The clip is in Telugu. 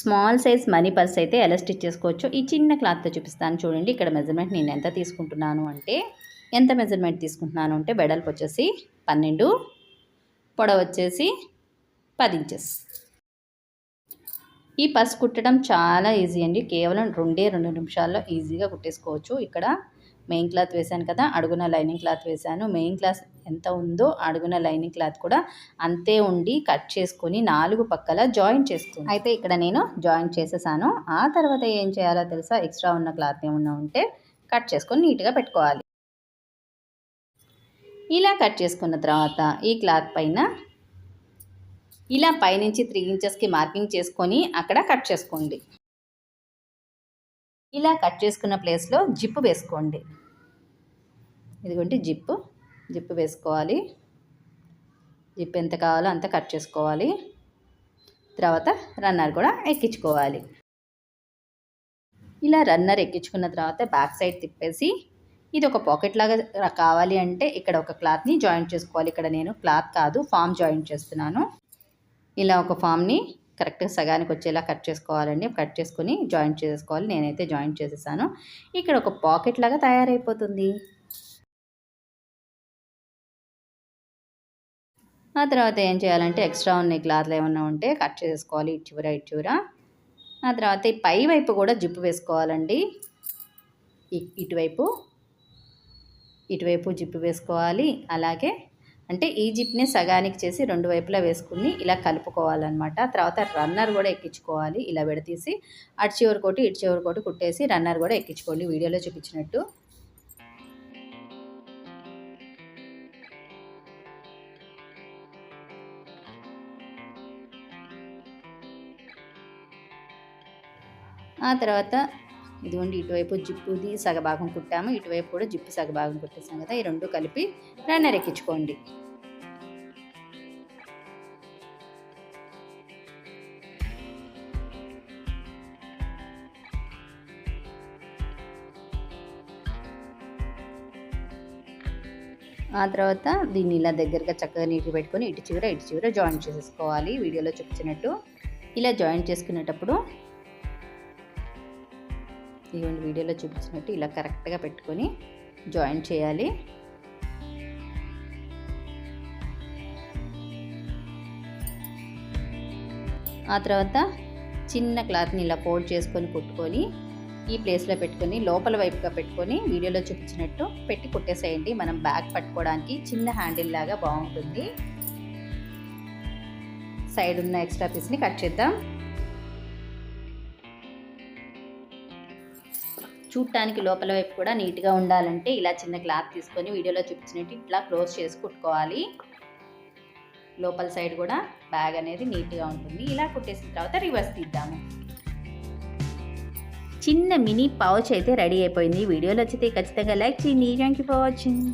స్మాల్ సైజ్ మనీ పర్స్ అయితే ఎలా స్టిచ్ చేసుకోవచ్చు ఈ చిన్న క్లాత్తో చూపిస్తాను. చూడండి ఇక్కడ మెజర్మెంట్ నేను ఎంత తీసుకుంటున్నాను అంటే ఎంత మెజర్మెంట్ తీసుకుంటున్నాను అంటే వెడల్పు వచ్చేసి పన్నెండు పొడవు వచ్చేసి పది ఇంచెస్ ఈ పర్స్ కుట్టడం చాలా ఈజీ అండి. కేవలం రెండే రెండు నిమిషాల్లో ఈజీగా కుట్టేసుకోవచ్చు. ఇక్కడ మెయిన్ క్లాత్ వేశాను కదా అడుగున లైనింగ్ క్లాత్ వేశాను. మెయిన్ క్లాత్ ఎంత ఉందో అడుగున లైనింగ్ క్లాత్ కూడా అంతే ఉండి కట్ చేసుకొని నాలుగు పక్కల జాయింట్ చేసుకుని అయితే ఇక్కడ నేను జాయింట్ చేసేసాను. ఆ తర్వాత ఏం చేయాలో తెలుసా? ఎక్స్ట్రా ఉన్న క్లాత్ ఏమన్నా ఉంటే కట్ చేసుకొని నీట్గా పెట్టుకోవాలి. ఇలా కట్ చేసుకున్న తర్వాత ఈ క్లాత్ పైన ఇలా పైనుంచి త్రీ ఇంచెస్కి మార్కింగ్ చేసుకొని అక్కడ కట్ చేసుకోండి. ఇలా కట్ చేసుకున్న ప్లేస్లో జిప్పు వేసుకోండి. ఇదిగోండి జిప్పు. జిప్పు వేసుకోవాలి. జిప్ ఎంత కావాలో అంత కట్ చేసుకోవాలి. తర్వాత రన్నర్ కూడా ఎక్కించుకోవాలి. ఇలా రన్నర్ ఎక్కించుకున్న తర్వాత బ్యాక్ సైడ్ తిప్పేసి ఇది ఒక పాకెట్ లాగా కావాలి అంటే ఇక్కడ ఒక క్లాత్ని జాయింట్ చేసుకోవాలి. ఇక్కడ నేను క్లాత్ కాదు ఫామ్ జాయింట్ చేస్తున్నాను. ఇలా ఒక ఫామ్ని కరెక్ట్గా సగానికి వచ్చేలా కట్ చేసుకోవాలండి. కట్ చేసుకొని జాయింట్ చేసుకోవాలి నేనైతే జాయింట్ చేసేసాను. ఇక్కడ ఒక పాకెట్ లాగా తయారైపోతుంది. ఆ తర్వాత ఏం చేయాలంటే ఎక్స్ట్రా ఉన్న క్లాత్లు ఏమన్నా ఉంటే కట్ చేసుకోవాలి ఇటు చివర ఇటు ఆ తర్వాత ఈ పై వైపు కూడా జిప్పు వేసుకోవాలండి. ఇటువైపు. ఇటువైపు జిప్పు వేసుకోవాలి. అలాగే అంటే ఈ జిప్ని సగానికి చేసి రెండు వైపులా వేసుకుని ఇలా కలుపుకోవాలన్నమాట. తర్వాత రన్నర్ కూడా ఎక్కించుకోవాలి. ఇలా విడతీసి అటు చివరి కోటి ఇటు చివరి కోటి కుట్టేసి రన్నర్ కూడా ఎక్కించుకోండి. వీడియోలో చూపించినట్టు. ఆ తర్వాత ఇదిగోండి ఇటువైపు జిప్పుది సగభాగం కుట్టాము ఇటువైపు కూడా జిప్పు సగభాగం కుట్టేసాం కదా ఈ రెండు కలిపి రన్నర్ ఎక్కించుకోండి. ఆ తర్వాత దీన్ని ఇలా దగ్గరగా చక్కగా నీటి పెట్టుకొని ఇటు చివర ఇటు చివర జాయింట్ చేసేసుకోవాలి. వీడియోలో చూపించినట్టు ఇలా జాయింట్ చేసుకునేటప్పుడు ఇవ్వండి వీడియోలో చూపించినట్టు ఇలా కరెక్ట్గా పెట్టుకొని జాయిన్ చేయాలి. ఆ తర్వాత చిన్న క్లాత్ని ఇలా ఫోల్డ్ చేసుకొని కుట్టుకొని ఈ ప్లేస్లో పెట్టుకొని లోపల వైపుగా పెట్టుకొని వీడియోలో చూపించినట్టు పెట్టి కుట్టేసేయండి. మనం బ్యాగ్ పట్టుకోవడానికి చిన్న హ్యాండిల్ లాగా బాగుంటుంది. సైడ్ ఉన్న ఎక్స్ట్రా పీస్ని కట్ చేద్దాం. చూడటానికి లోపల వైపు కూడా నీట్గా ఉండాలంటే ఇలా చిన్న క్లాత్ తీసుకొని వీడియోలో చూపించినట్టు ఇట్లా క్లోజ్ చేసి కుట్టుకోవాలి. లోపల సైడ్ కూడా బ్యాగ్ అనేది నీట్గా ఉంటుంది. ఇలా కుట్టేసిన తర్వాత రివర్స్ తీద్దాము. చిన్న మినీ పౌచ్ అయితే రెడీ అయిపోయింది. వీడియోలో వచ్చితే ఖచ్చితంగా లైక్ చేయండి. Thank you for watching